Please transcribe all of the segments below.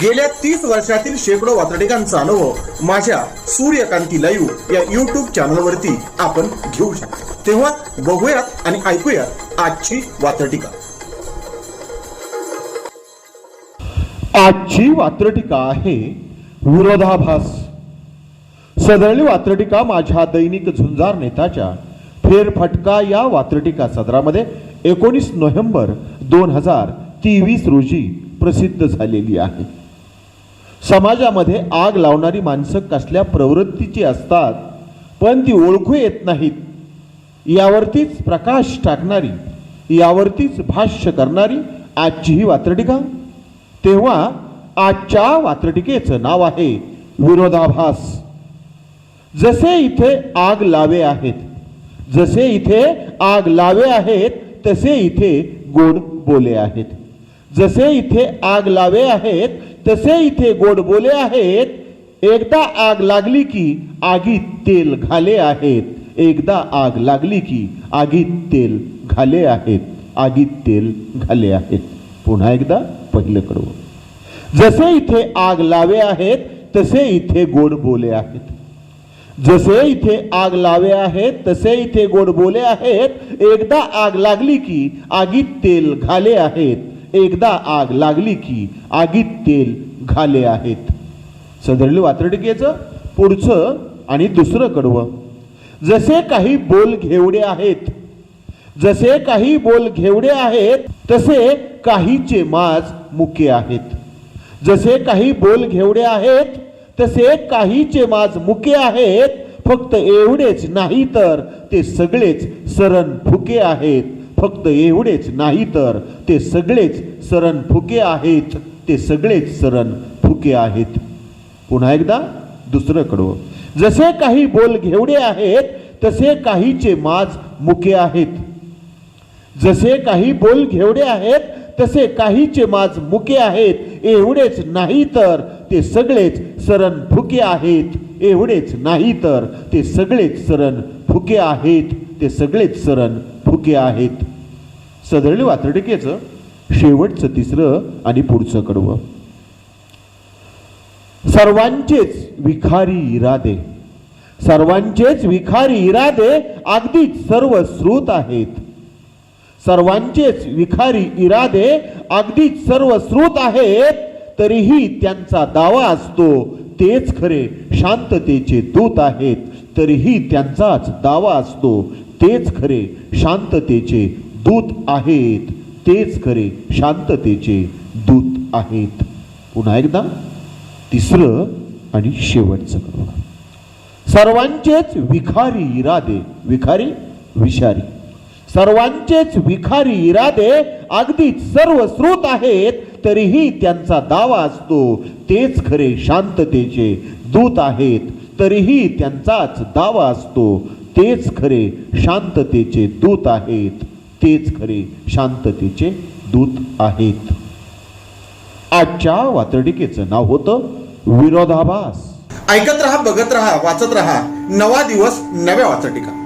गेल्या तीस वर्षातील शेकडो वातडिकांचा अनुभव माझ्या सूर्यकांती लाईव्ह या युट्यूब चॅनलवरती आपण घेऊ शकतो. तेव्हा बघूयात आणि ऐकूयात आजची वातडिका आजची वात्रटिका आहे विरोधाभास. सदरली वात्रटिका माझ्या दैनिक झुंजार नेताच्या फेरफटका या वात्रटिका सदरामध्ये एकोणीस नोव्हेंबर दोन हजार तेवीस रोजी प्रसिद्ध झालेली आहे. समाजामध्ये आग लावणारी माणसं कसल्या प्रवृत्तीची असतात पण ती ओळखू येत नाहीत. यावरतीच प्रकाश टाकणारी यावरतीच भाष्य करणारी आजची ही वात्रटिका? तेव्हा आजच्या वात्रटिकेचं नाव आहे विरोधाभास. जसे इथे आग लावे आहेत जसे इथे आग लावे आहेत तसे इथे गोड बोले आहेत. जसे इथे आग लावे आहेत तसे इथे गोड बोले आहेत एकदा आग लागली की आगीत तेल घाले आहेत. एकदा आग लागली की आगीत तेल घाले आहेत. आगीत तेल घाले आहेत. पुन्हा एकदा पहिलं कडवं. जसे इथे आग लावे आहेत तसे इथे गोड बोले आहेत. जसे इथे आग लावे आहेत तसे इथे गोड बोले आहेत. एकदा आग लागली की आगीत तेल घाले आहेत. एकदा आग लागली की आगीत तेल घाले आहेत. सदरले वात्रटिकेचं पुढचं आणि दुसरं कडवं. जसे काही बोल घेवडे आहेत जसे काही बोल घेवडे आहेत तसे काहीचे माज मुके आहेत. जसे काही बोल घेवडे आहेत तसे काहीचे माज मुके आहेत फक्त एवढेच नाही तर ते सगळेच सरण फुके आहेत. फक्त एवढेच नाही तर ते सगळेच सरण फुके आहेत. ते सगळेच सरण फुके आहेत. पुन्हा एकदा दुसरं कडवं जसे काही बोल घेवडे आहेत तसे काहीचे माज मुके आहेत. जसे काही बोल घेवडे आहेत तसे काहीचे माज मुके आहेत. एवढेच नाही तर ते सगळेच सरण फुके आहेत. एवढेच नाही तर ते सगळेच सरण फुके आहेत. ते सगळेच सरण फुके आहेत. सदरले वातर्डिकेचं शेवटचं तिसरं आणि पुढचं कडवं. सर्वांचेच विखारी इरादे. सर्वांचेच विखारी इरादे अगदीच सर्व श्रुत आहेत. सर्वांचेच विखारी इरादे अगदीच सर्व श्रुत आहेत तरीही त्यांचा दावा असतो तेच खरे शांततेचे दूत आहेत तरीही त्यांचाच दावा असतो तेच खरे शांततेचे दूत आहेत तेच खरे शांततेचे दूत आहेत. पुन्हा एकदा तिसरं आणि शेवटचं करू सर्वांचेच विखारी इरादे विखारी विषारी. सर्वांचेच विखारी इरादे अगदी सर्व स्रोत आहेत तरीही त्यांचा दावा असतो तेच खरे शांततेचे दूत आहेत तरीही त्यांचाच दावा असतो तेच खरे शांततेचे दूत आहेत. तेच खरे शांततेचे दूत आहेत. आजच्या वातडिकेचं नाव होतं विरोधाभास. ऐकत रहा बघत रहा वाचत रहा. नवा दिवस नव्या वाचटिका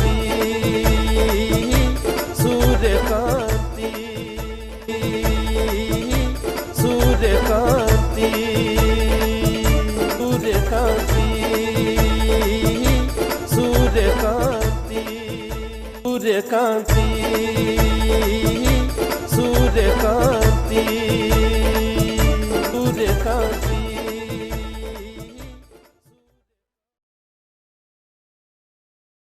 सूर्यकांती सूर्यकांती